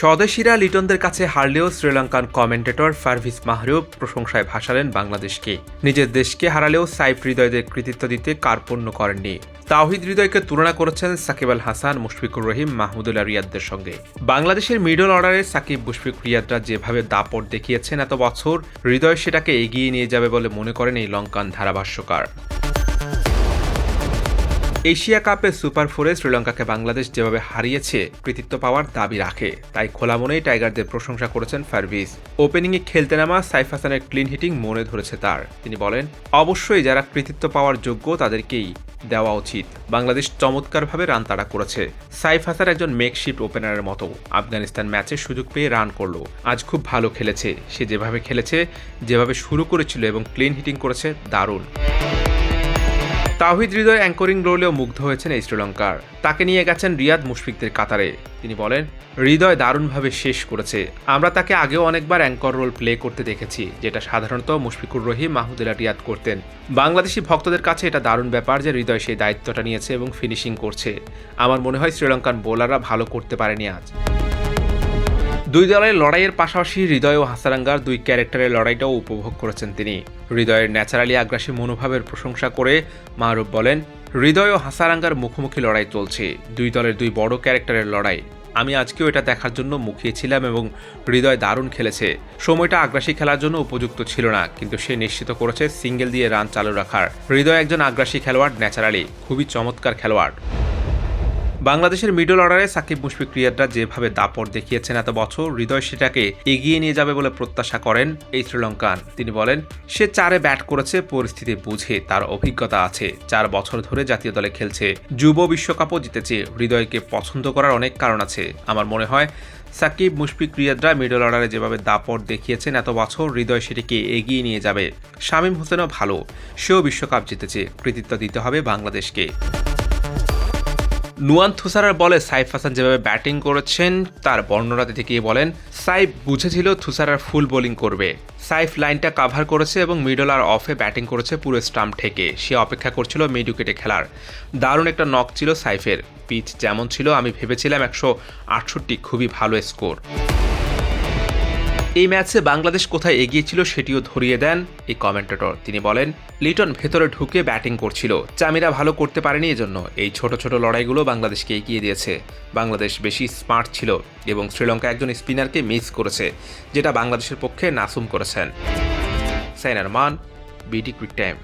স্বদেশিরা লিটনদের কাছে হারলেও শ্রীলঙ্কান কমেন্টেটর ফারভিস মাহরুব প্রশংসায় ভাসালেন বাংলাদেশকে। নিজের দেশকে হারালেও সাইফ হৃদয়দের কৃতিত্ব দিতে কার্পণ্য করেননি। তাওহিদ হৃদয়কে তুলনা করেছেন সাকিব আল হাসান, মুশফিকুর রহিম, মাহমুদুল্লাহ রিয়াদদের সঙ্গে। বাংলাদেশের মিডল অর্ডারে সাকিব, মুশফিক, রিয়াদরা যেভাবে দাপট দেখিয়েছেন এত বছর, হৃদয় সেটাকে এগিয়ে নিয়ে যাবে বলে মনে করেন এই লঙ্কান ধারাভাষ্যকার। এশিয়া কাপে সুপার ফোরে শ্রীলঙ্কাকে বাংলাদেশ যেভাবে হারিয়েছে, কৃতিত্ব পাওয়ার দাবি রাখে। তাই খোলা মনেই টাইগারদের প্রশংসা করেছেন ফারভিস। ওপেনিংয়ে খেলতে নামা সাইফ হাসানের ক্লিন হিটিং মনে ধরেছে তার। তিনি বলেন, অবশ্যই যারা কৃতিত্ব পাওয়ার যোগ্য তাদেরকেই দেওয়া উচিত। বাংলাদেশ চমৎকারভাবে রান তাড়া করেছে। সাইফ হাসান একজন মেকশিফট ওপেনারের মতো। আফগানিস্তান ম্যাচে সুযোগ পেয়ে রান করল। আজ খুব ভালো খেলেছে। সে যেভাবে খেলেছে, যেভাবে শুরু করেছিল এবং ক্লিন হিটিং করেছে, দারুণ। তাহিদ হৃদয় অ্যাঙ্করিং রোলেও মুগ্ধ হয়েছেন এই শ্রীলঙ্কার। তাকে নিয়ে গেছেন রিয়াদ মুশফিকদের কাতারে। তিনি বলেন, হৃদয় দারুণভাবে শেষ করেছে। আমরা তাকে আগেও অনেকবার অ্যাঙ্কর রোল প্লে করতে দেখেছি, যেটা সাধারণত মুশফিকুর রহিম মাহমুদুল্লাহ রিয়াদ করতেন। বাংলাদেশি ভক্তদের কাছে এটা দারুণ ব্যাপার যে হৃদয় সেই দায়িত্বটা নিয়েছে এবং ফিনিশিং করছে। আমার মনে হয় শ্রীলঙ্কান বোলাররা ভালো করতে পারেনি আজ। দুই দলের লড়াইয়ের পাশাপাশি হৃদয় ও হাসারাঙ্গার দুই ক্যারেক্টারের লড়াইটাও উপভোগ করেছেন তিনি। হৃদয়ের ন্যাচারালি আগ্রাসী মনোভাবের প্রশংসা করে মাহরুব বলেন, হৃদয় ও হাসারাঙ্গার মুখোমুখি লড়াই চলছে, দুই দলের দুই বড় ক্যারেক্টারের লড়াই। আমি আজকেও এটা দেখার জন্য মুখিয়েছিলাম এবং হৃদয় দারুণ খেলেছে। সময়টা আগ্রাসী খেলার জন্য উপযুক্ত ছিল না, কিন্তু সে নিশ্চিত করেছে সিঙ্গেল দিয়ে রান চালু রাখার। হৃদয় একজন আগ্রাসী খেলোয়াড় ন্যাচারালি, খুবই চমৎকার খেলোয়াড়। বাংলাদেশের মিডল অর্ডারে সাকিব মুশফিক রিয়াদরা যেভাবে দাপট দেখিয়েছেন এত বছর, হৃদয় সেটাকে এগিয়ে নিয়ে যাবে বলে প্রত্যাশা করেন এই শ্রীলঙ্কান। তিনি বলেন, সে চারে ব্যাট করেছে, পরিস্থিতি বুঝে তার অভিজ্ঞতা আছে। চার বছর ধরে জাতীয় দলে খেলছে। যুব বিশ্বকাপও জিতেছে। হৃদয়কে পছন্দ করার অনেক কারণ আছে। আমার মনে হয়, সাকিব মুশফিক রিয়াদরা মিডল অর্ডারে যেভাবে দাপট দেখিয়েছেন এত বছর, হৃদয় সেটিকে এগিয়ে নিয়ে যাবে। শামীম হোসেনও ভালো। সেও বিশ্বকাপ জিতেছে। কৃতিত্ব দিতে হবে বাংলাদেশকে। নুয়ান থুসারার বলে সাইফ হাসান যেভাবে ব্যাটিং করেছেন, তার বর্ণনা দিতে গিয়ে বলেন, সাইফ বুঝেছিল থুসারার ফুল বোলিং করবে। সাইফ লাইনটা কাভার করেছে এবং মিডল আর অফে ব্যাটিং করেছে পুরো স্টাম্প থেকে। সে অপেক্ষা করছিল মিড উইকেটে খেলার। দারুণ একটা নক ছিল সাইফের। পিচ যেমন ছিল, আমি ভেবেছিলাম একশো আটষট্টি খুবই ভালো স্কোর এই ম্যাচে বাংলাদেশ কোথায় এগিয়েছিল সেটিও ধরিয়ে দেন এই কমেন্টেটর। তিনি বলেন, লিটন ভেতরে ঢুকে ব্যাটিং করছিল। চামিরা ভালো করতে পারেনি এজন্য এই ছোট ছোট লড়াইগুলো বাংলাদেশকে এগিয়ে দিয়েছে। বাংলাদেশ বেশি স্মার্ট ছিল এবং শ্রীলঙ্কা একজন স্পিনারকে মিস করেছে, যেটা বাংলাদেশের পক্ষে নাসুম করেছেন। সাইনার মান বিডি কুইক টাইম।